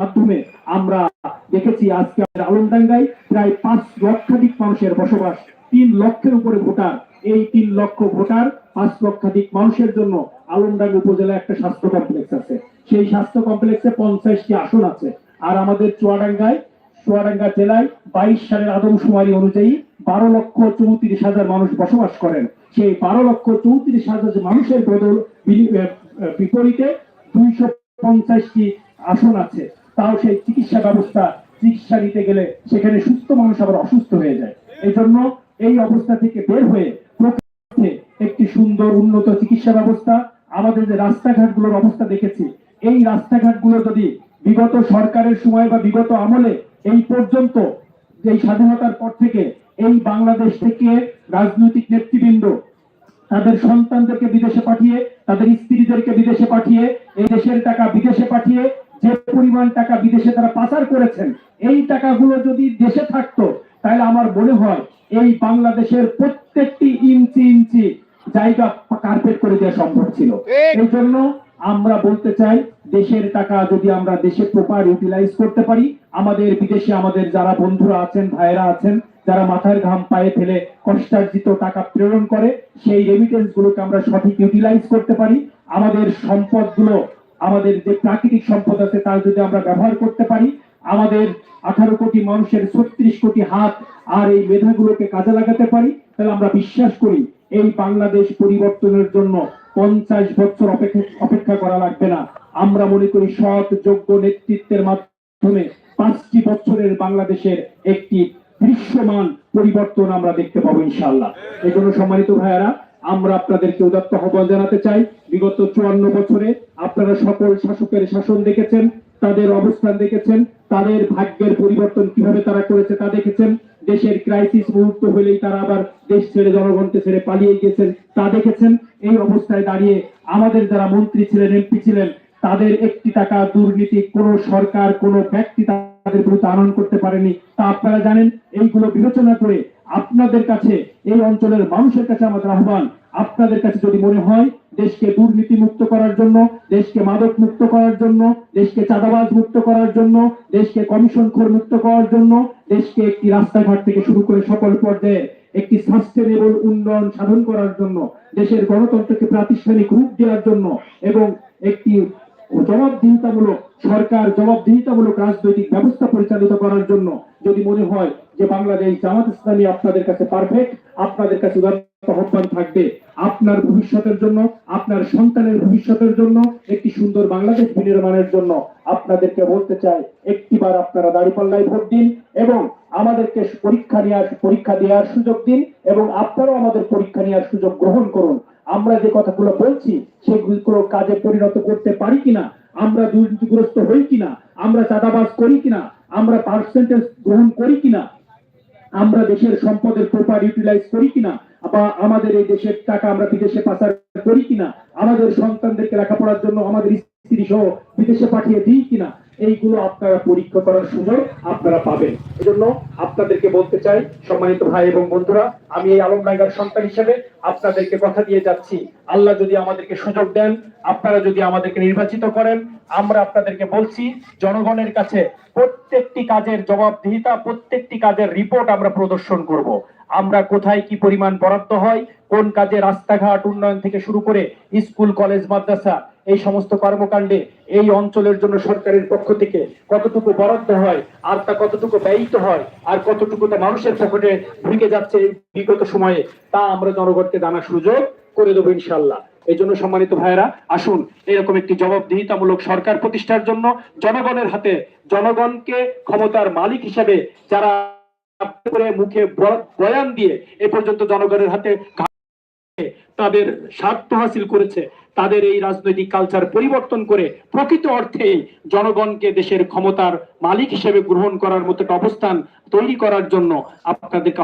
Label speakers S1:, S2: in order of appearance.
S1: মাধ্যমে আমরা দেখেছি আজকে আলমডাঙ্গায় প্রায় পাঁচ লক্ষাধিক মানুষের বসবাস, তিন লক্ষের উপরে ভোটার। এই তিন লক্ষ ভোটার পাঁচ লক্ষাধিক মানুষের জন্য আলমডাঙ্গা উপজেলা একটা স্বাস্থ্য কমপ্লেক্স আছে। সেই স্বাস্থ্য কমপ্লেক্সে পঞ্চাশটি আসন আছে। আর আমাদের চুয়াডাঙ্গায়, চুয়াডাঙ্গা জেলায় বাইশ সালের আদমশুমারি অনুযায়ী বারো লক্ষ চৌত্রিশ হাজার মানুষ বসবাস করেন। সেই বারো লক্ষ চৌত্রিশ হাজার মানুষের বদল বিপরীতে দুইশো পঞ্চাশটি আসন আছে। তাও সেই চিকিৎসা ব্যবস্থা, চিকিৎসা নিতে গেলে সেখানে সুস্থ মানুষ আবার অসুস্থ হয়ে যায়। এই জন্য এই অবস্থা থেকে বের হয়ে একটি সুন্দর উন্নত চিকিৎসা ব্যবস্থা আমাদের যে রাস্তাঘাটগুলোর অবস্থা দেখেছি, এই রাস্তাঘাটগুলো যদি বিগত সরকারের সময় বা বিগত আমলে এই পর্যন্ত যে স্বাধীনতার পর থেকে এই বাংলাদেশ থেকে রাজনৈতিক নেতৃবৃন্দ তাদের সন্তানদেরকে বিদেশে পাঠিয়ে, তাদের স্ত্রীদেরকে বিদেশে পাঠিয়ে, এই দেশের টাকা বিদেশে পাঠিয়ে যে পরিমাণ টাকা বিদেশে তারা পাচার করেছেন এই টাকাগুলো যদি দেশে থাকতো তাহলে আমার মনে হয় এই বাংলাদেশের প্রত্যেকটি ইঞ্চি ইঞ্চি জায়গা কার্পেট করে দেওয়া সম্ভব ছিল। এই জন্য আমরা বলতে চাই দেশের টাকা যদি আমরা দেশে প্রপার ইউটিলাইজ করতে পারি আমাদের বিদেশে আমাদের যারা বন্ধুরা আছেন ভাইয়েরা আছেন যারা মাথার ঘাম পায়ে ফেলে কষ্টার্জিত টাকা প্রেরণ করে সেই রেমিটেন্স গুলোকে আমরা সঠিক ইউটিলাইজ করতে পারি। আমাদের সম্পদগুলো আমাদের যে প্রাকৃতিক সম্পদ আছে তার যদি আমরা ব্যবহার করতে পারি, আমাদের আঠারো কোটি মানুষের ছত্রিশ কোটি হাত আর এই মেধাগুলোকে কাজে লাগাতে পারি, তাহলে আমরা বিশ্বাস করি এই বাংলাদেশ পরিবর্তনের জন্য পঞ্চাশ বছর অপেক্ষা অপেক্ষা করা লাগবে না। আমরা মনে করি সৎ, যোগ্য নেতৃত্বের মাধ্যমে পাঁচটি বছরের বাংলাদেশের একটি দৃশ্যমান পরিবর্তন আমরা দেখতে পাবো ইনশাল্লাহ এই জন্য সম্মানিত ভাইয়ারা আমরা আপনাদেরকে উদাত্ত আহ্বান জানাতে চাই, বিগত চুয়ান্ন বছরে আপনারা সকল শাসকের শাসন দেখেছেন, তাদের অবস্থান দেখেছেন, তাদের ভাগ্যের পরিবর্তন কীভাবে তারা করেছে তা দেখেছেন, দেশের ক্রাইসিস মুহূর্ত হলেই তারা আবার দেশ ছেড়ে জনগণকে ছেড়ে পালিয়ে গেছেন তা দেখেছেন। এই অবস্থায় দাঁড়িয়ে আমাদের যারা মন্ত্রী ছিলেন, এমপি ছিলেন, তাদের একটি টাকা দুর্নীতি কোন সরকার, কোন ব্যক্তি তাদের বিরুদ্ধে আনয়ন করতে পারেনি, তা আপনারা জানেন। এইগুলো বিবেচনা করে আপনাদের কাছে, এই অঞ্চলের মানুষের কাছে আমাদের আহ্বান, আপনাদের কাছে যদি মনে হয় দেশকে দুর্নীতি মুক্ত করার জন্য, দেশকে মাদক মুক্ত করার জন্য, দেশকে চাঁদাবাজ মুক্ত করার জন্য, দেশকে কমিশন খোর মুক্ত করার জন্য, দেশকে একটি রাস্তাঘাট থেকে শুরু করে সকল পর্যায়ে একটি সাস্টেনেবল উন্নয়ন সাধন করার জন্য, দেশের গণতন্ত্রকে প্রাতিষ্ঠানিক রূপ দেওয়ার জন্য এবং একটি জবাবদিহিতামূলক, সরকার জবাবদিহিতামূলক রাজনৈতিক ব্যবস্থা পরিচালিত করার জন্য যদি মনে হয় যে বাংলাদেশ জামাত ইসলামী আপনাদের কাছে পারফেক্ট আপনাদের কাছে আহ্বান থাকবে। আপনার ভবিষ্যতের জন্য, আপনার সন্তানের ভবিষ্যতের জন্য, একটি সুন্দর বাংলাদেশ বিনির্মাণের জন্য আপনাদেরকে বলতে চাই, একটিবার আপনারা দাঁড়িপাল্লায় ভোট দিন এবং আমাদেরকে পরীক্ষা নেওয়ার পরীক্ষা দেওয়ার সুযোগ দিন এবং আপনারাও আমাদের পরীক্ষা নেওয়ার সুযোগ গ্রহণ করুন। আমরা যে কথাগুলো বলছি, সেগুলো কাজে পরিণত করতে পারি কিনা, আমরা দুর্নীতিগ্রস্ত হই কিনা, আমরা চাঁদাবাজ করি কিনা, আমরা পার্সেন্টেজ গ্রহণ করি কিনা আমরা দেশের সম্পদের প্রপার ইউটিলাইজ করি কিনা? বা আমাদের এই দেশের টাকা আমরা বিদেশে পাচার করি কিনা? আমাদের সন্তানদেরকে লেখাপড়ার জন্য আমাদের স্ত্রী সহ বিদেশে পাঠিয়ে দিই কিনা? এইগুলো আপনারা পরীক্ষা করার সুযোগ আপনারা পাবেন। এজন্য আপনাদেরকে বলতে চাই, সম্মানিত ভাই এবং বন্ধুরা, আমি এই আলমডাঙ্গার সন্তান হিসেবে আপনাদেরকে কথা দিয়ে যাচ্ছি। আল্লাহ যদি আমাদেরকে সুযোগ দেন, আপনারা যদি আমাদেরকে নির্বাচিত করেন, আমরা আপনাদেরকে বলছি, জনগণের কাছে প্রত্যেকটি কাজের জবাবদিহিতা, প্রত্যেকটি কাজের রিপোর্ট আমরা প্রদর্শন করব। আমরা কোথায় কি পরিমাণ বরাদ্দ হয়, কোন কাজে রাস্তাঘাট উন্নয়ন থেকে শুরু করে স্কুল, কলেজ, মাদ্রাসা, এই সমস্ত কর্মকাণ্ডে এই অঞ্চলের জন্য সরকারের পক্ষ থেকে কতটুকু বরাদ্দ হয় আর তা কতটুকু ব্যয়িত হয় আর কতটুকু তা মানুষের পকেটে ঢুকে যাচ্ছে বিগত সময়ে, তা আমরা জনগণকে জানার সুযোগ করে দেবো ইনশাল্লাহ এই জন্য সম্মানিত ভাইয়েরা, আসুন এরকম একটি জবাবদিহিতামূলক সরকার প্রতিষ্ঠার জন্য জনগণের হাতে জনগণকে ক্ষমতার মালিক হিসেবে যারা করে মুখে বয়ান দিয়ে এ পর্যন্ত জনগণের হাতে তাদের স্বার্থ হাসিল করেছে। তাদের এই রাজনৈতিক কালচার পরিবর্তন করে প্রকৃত অর্থে জনগণকে দেশের ক্ষমতার মালিক হিসেবে গ্রহণ করার মতো একটা অবস্থান তৈরি করার জন্য আপনাদেরকে